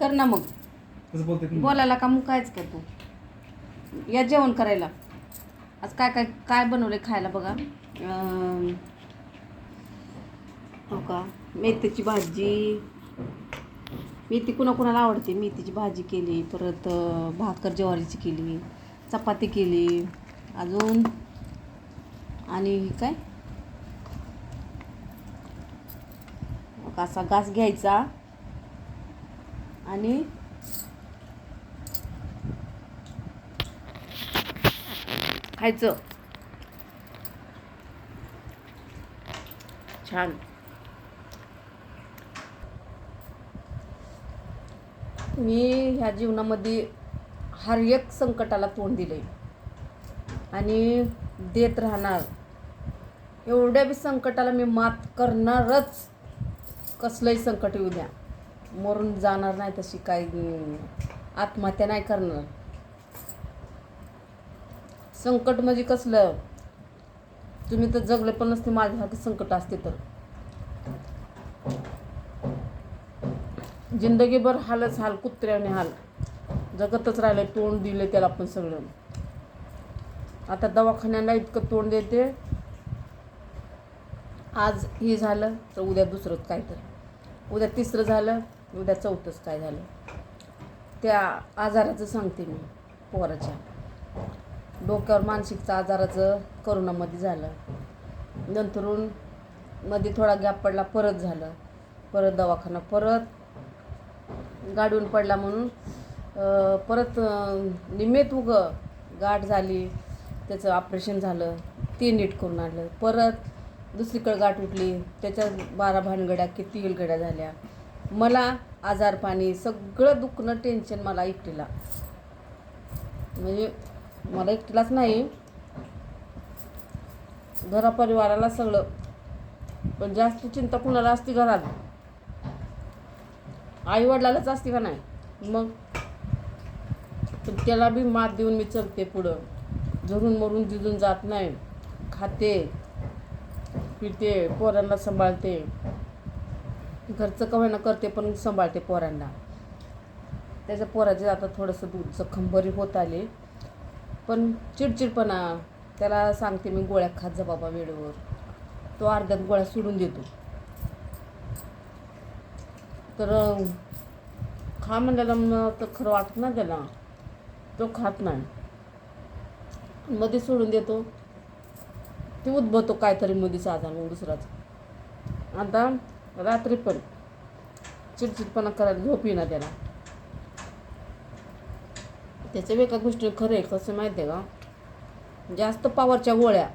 कर ना मग. कसं बोलते तुम्ही? बोलायला का मग कायच का तू? या जेवण करायला. आज काय काय काय बनवले खायला बघा. अं, हो का? मेथीची भाजी. मेथी कुणा कुणाला आवडते? मेथीची भाजी केली परत अं, भाकर ज्वारीची केली चपाती केली अजून आणि काय? मग असा घास घ्यायचा. आणि खायचं. छान. मी ह्या जीवनामध्ये हर एक संकटाला तोंड दिले आणि देत राहणार. एवढ्या बी संकटाला मी मात करणारच. कसलंही संकट येऊ द्या. मरून जाणार नाही तशी काही आत्महत्या नाही करणार. संकट म्हणजे कसलं? तुम्ही तर जगले पण नसते माझ्यासाठी संकट असते तर. जिंदगीभर हालच हाल कुत्र्याने हाल. जगतच राहिलं तोंड दिले त्याला पण सगळं. आता दवाखान्याला इतकं तोंड देते. आज हे झालं तर उद्या दुसरंच काय तर उद्या तिसरं झालं उद्या चौथंच काय झालं? त्या आजाराचं सांगते मी पोराच्या. डोक्यावर मानसिकचा आजाराचं करोनामध्ये झालं. नंतरून मध्ये थोडा गॅप पडला परत झालं. परत दवाखाना परत गाडून पडला म्हणून परत निमेत उग गाठ झाली त्याचं ऑपरेशन झालं ते नीट करून आणलं. परत दुसरीकडे गाठ उठली त्याच्यात बारा भानगड्या किती हिलगड्या झाल्या. मला आजारपाणी सगळं दुखणं टेन्शन मला एकटीला. म्हणजे मला एकटीलाच नाही. घरापरिवाराला सगळं. पण जास्त चिंता कुणाला असते घरात? आई वडिलालाच असते का नाही? मग? पण त्याला बी मात देऊन मी चलते पुढं. झरून मरून जिजून जात नाही. खाते पिते पोरांना सांभाळते. घरचं कव्हाना करते पण सांभाळते पोरांना. त्याच्या पोराचे आता थोडंसं दूध जखम बरी होत आली. पण चिडचिडपणा त्याला सांगते मी गोळ्या खात जा बाबा वेळेवर. तो अर्ध्यात गोळ्या सोडून देतो. तर खा म्हणलेला मग तर खरं वाटत ना त्याला. तो खात नाही. मध्ये सोडून देतो. ते उद्भवतो काहीतरी मध्येच आजार मग दुसराच. आता रात्री पण चिडचिडपणा करायला झोप येणार त्याला. त्याच्या एका गोष्टी खरं आहे कसं माहिती आहे का? जास्त पावरच्या गोळ्या.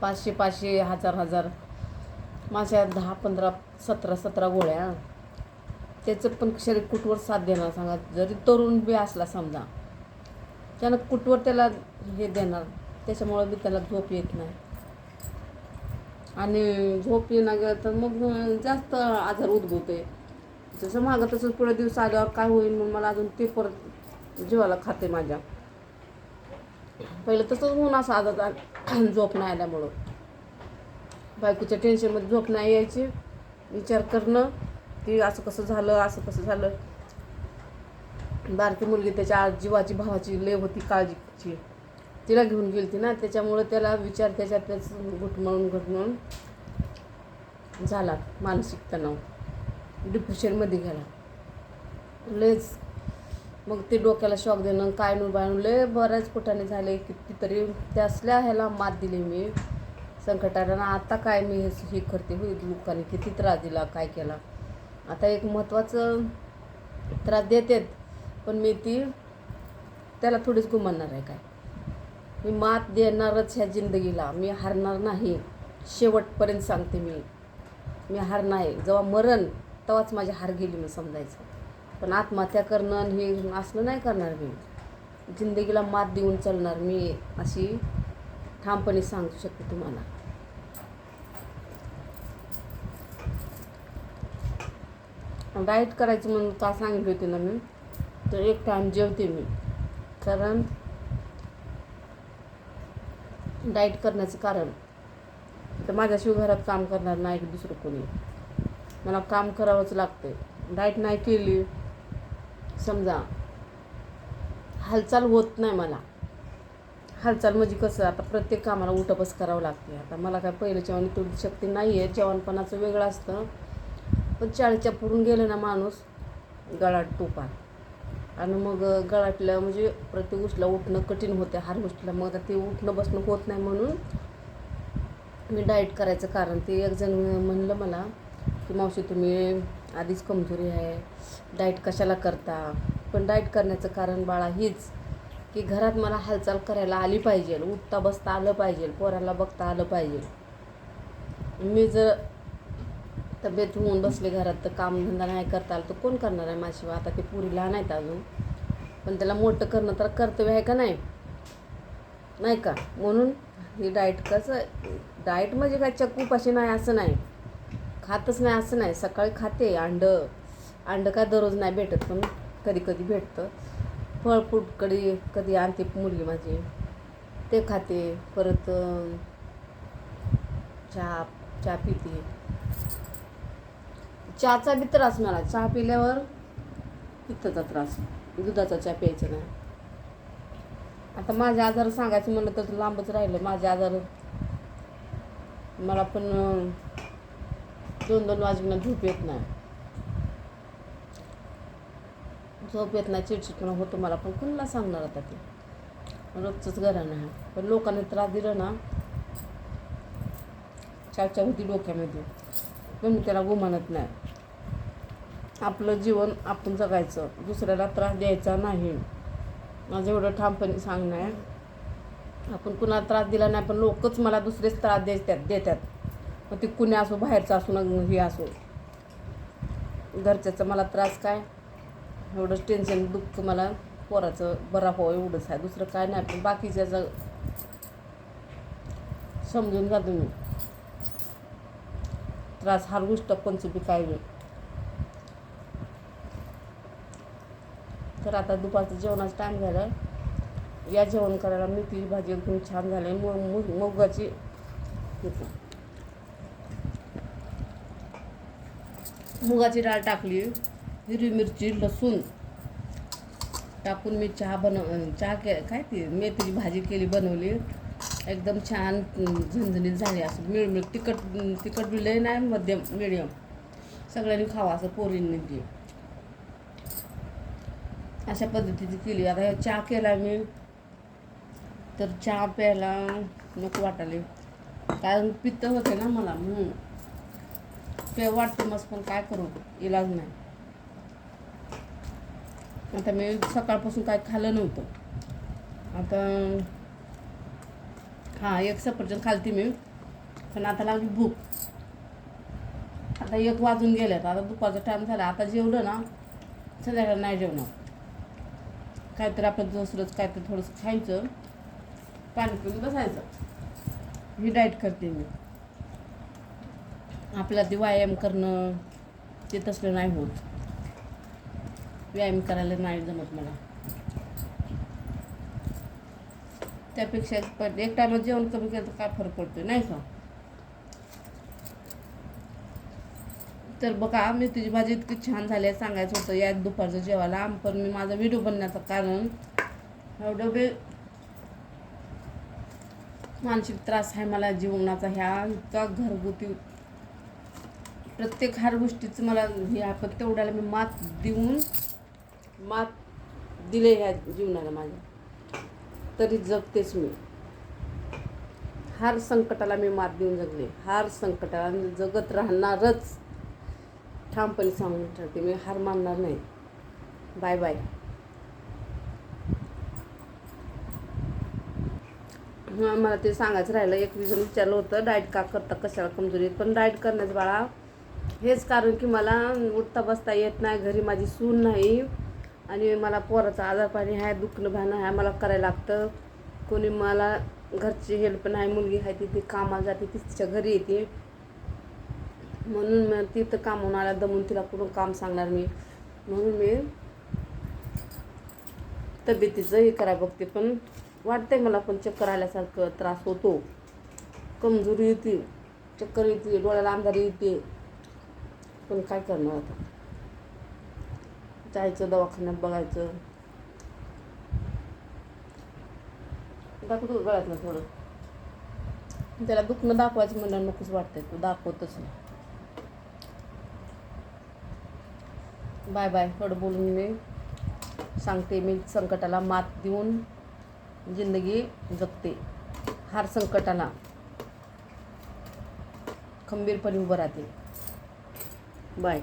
पाचशे पाचशे हजार हजार. माझ्या दहा पंधरा सतरा सतरा गोळ्या. त्याचं पण शरीर कुठवर साथ देणार सांगा? जरी तरुण बी असला समजा त्यानं कुठवर त्याला हे देणार? त्याच्यामुळं बी त्याला झोप येत नाही. आणि झोप येणं गेलं तर मग जास्त आजार उद्भवते जसं मागं तसं पुढे दिवस आल्यावर काय होईल मग मला अजून ते परत जीवाला खाते माझ्या. पहिलं तसंच होऊन असं आजार झोप नाही आल्यामुळं. बायकोच्या टेन्शनमध्ये झोप नाही यायची. विचार करणं की असं कसं झालं असं कसं झालं. बारकी मुलगी त्याच्या जीवाची भावाची लय होती काळजीची. तिला घेऊन गेलती ना त्याच्यामुळं त्याला विचार त्याच्यातच घुटमळून घुटमळून झाला मानसिक तणाव. डिप्रेशनमध्ये गेला. लयच मग ते डोक्याला शॉक देणं काय नु बाय लय बऱ्याच पोटाने झाले कितीतरी त्यासल्या ह्याला मात दिली मी. संकटाला आता काय मी हे हे करते होईल लोकांनी किती त्रास दिला काय केला. आता एक महत्त्वाचं त्रास देतेत पण मी ती त्याला थोडीच गुमानणार आहे काय. मी मात देणारच ह्या जिंदगीला. मी हारणार नाही. शेवटपर्यंत सांगते मी. मी हार नाही. जेव्हा मरण तेव्हाच माझी हार गेली मी समजायचं. पण आत्महत्या करणं आणि हे असलं नाही करणार मी. जिंदगीला मात देऊन चालणार मी अशी ठामपणे सांगू शकते तुम्हाला. डाएट करायचं म्हणून का सांगितली होती ना मी? तर एक टाईम जेवते मी. कारण डाईट करण्याचं कारण. तर माझ्याशिवाय घरात काम करणार नाही दुसरं कोणी. मला काम करावंच लागतं डाईट नाही केली समजा. हालचाल होत नाही मला. हालचाल म्हणजे कसं आता प्रत्येक कामाला उठबस करावं लागते आता मला काय पहिलं जेवण तेवढी शक्ती नाही आहे जेवणपणाचं वेगळं असतं. पण चाळीच्या पुरून गेलं ना माणूस गळा टोपात आणि मग गळाटलं म्हणजे प्रत्येक गोष्टीला उठणं कठीण होते हर गोष्टीला. मग आता ते उठणं बसणं होत नाही म्हणून मी डाएट करायचं कारण ते एक जण म्हणलं मला की मावशी तुम्ही आधीच कमजोरी आहे. डाएट कशाला करता? पण डाएट करण्याचं कारण बाळा हीच की घरात मला हालचाल करायला आली पाहिजे. उठता बसता आलं पाहिजे. पोराला बघता आलं पाहिजे. मी जर तब्येत होऊन बसले घरात तर कामधंदा नाही करता आलं तर कोण करणार आहे माझ्याशिवाय? आता ते पुरी लहान आहेत अजून. पण त्याला मोठं करणं तर कर्तव्य आहे का नाही? नाही का? म्हणून ही डाएट कसं डाएट म्हणजे काय? चक्कू पाशी नाही असं नाही. खातच नाही असं नाही. सकाळी खाते अंडं अंडं काय दररोज नाही भेटत पण कधी कधी भेटतं. फळ कधी कधी आणते मुलगी माझी. ते खाते परत चहा चहा पिते. चहाचा बी त्रास मला. चहा पिल्यावर पित्ताचा त्रास. दुधाचा चहा प्यायचा नाही. आता माझे आजार सांगायचं म्हणलं तर लांबच राहिलं. माझे आजार मला पण दोन दोन वाजेपर्यंत झोप येत नाही. झोप येत नाही चिडचिडपणा होतो मला पण. कुणाला सांगणार आता ते? रोजचंच घराणं आहे. पण लोकांनी त्रास दिला ना चावच्या होती डोक्यामध्ये. पण मी त्याला गुमानत नाही. आपलं जीवन आपण जगायचं दुसऱ्याला त्रास द्यायचा नाही. माझं एवढं ठामपणे सांगणं आहे. आपण कुणाला त्रास दिला नाही पण लोकच मला दुसरेच त्रास देतात देतात. मग ते कुणी असो बाहेरचं असो ना हे असो. घरच्याचा मला त्रास काय? एवढंच टेन्शन दुःख मला पोराचं बरा हो एवढंच आहे. दुसरं काय नाही पण बाकीच्याचं समजून जातो मी. त्रास हरवूच गोष्ट पंचबी काय वेळ तर आता दुपारचं जेवणाचा टाईम झाला या जेवण करायला मेथीची भाजी एकदम छान झाली. मग मुगाची मुगाची डाळ टाकली. हिरवी मिरची लसूण टाकून मी चहा बनव चहा के काय ती? मेथीची भाजी केली बनवली. एकदम छान झणझणीत झाली असं. मिळमिळ तिखट तिखट बिलही नाही मध्यम मिडियम सगळ्यांनी खावा असं पोरींनी ती अशा पद्धतीची केली. आता चहा केला मी. तर चहा प्यायला नको वाटाले कारण पित्त होते ना मला म्हणून. ते वाटतं मस्त पण काय करू? इलाज नाही. आता मी सकाळपासून काय खाल्लं नव्हतं. आता हां एक सफरचंद खालती मी. पण आता लागली भूक. आता एक वाजून गेल्यात आता दुपारचा टाईम झाला. आता जेवलं ना संध्याकाळी नाही जेवणार. काहीतरी आपलं दुसरंच काहीतरी थोडंसं खायचं. पाणी पिऊन बसायचं. ही डाएट करते मी. आपला ते व्यायाम करणं ते तसलं नाही होत. व्यायाम करायला नाही जमत मला. त्यापेक्षा पण एक टायमात जेवण कमी केलं तर काय फरक पडतो नाही का? तर बघा मी तुझी भाजी इतकी छान झाली आहे सांगायचं होतं या दुपारचं जेवायला. पण मी माझा व्हिडिओ बनण्याचं कारण एवढं बे मानसिक त्रास आहे मला जीवनाचा. ह्या इतका घरगुती प्रत्येक हर गोष्टीचं मला हे आहे. पण तेवढ्याला मी मात देऊन मात दिले ह्या जीवनाला माझ्या. तरी जगतेच मी. हार संकटाला मी मात देऊन जगले. हार संकटाला मी जगत राहणारच. ठामपणे सांगून ठरते मी हार मानणार नाही. Bye bye. मला ते सांगायचं राहिलं एक विजन विचारलं होतं डाएट का करता कशाला कमजोरी पण डाएट करण्याचं बाळा हेच कारण की मला उठता बसता येत नाही घरी माझी सून नाही. आणि मला पोराचं आजारपाणी आहे दुखणं भाणं आहे मला करायला लागतं. कोणी मला घरची हेल्प नाही मुलगी आहे ती ती कामाला जाते ती तिच्या घरी येते. म्हणून मग तिथं कामून आला दमून तिला कुठून काम सांगणार मी? म्हणून मी तब्येतीचं हे करायला बघते पण वाटतंय मला पण चक्कर आल्यासारखं त्रास होतो. कमजोरी येते चक्कर येते डोळ्याला अंधारी येते. पण काय करणार आता? जायचं दवाखान्यात बघायचं. दाखवतो गळ्यातलं थोडं. त्याला दुखणं दाखवायचं म्हणलं नकोच वाटतंय तो दाखवतच नाही. बाय बाय थोडं बोलून मी. सांगते मी संकटाला मात देऊन जिंदगी जगते. हार संकटाला खंबीरपणे उभं राहते. बाय.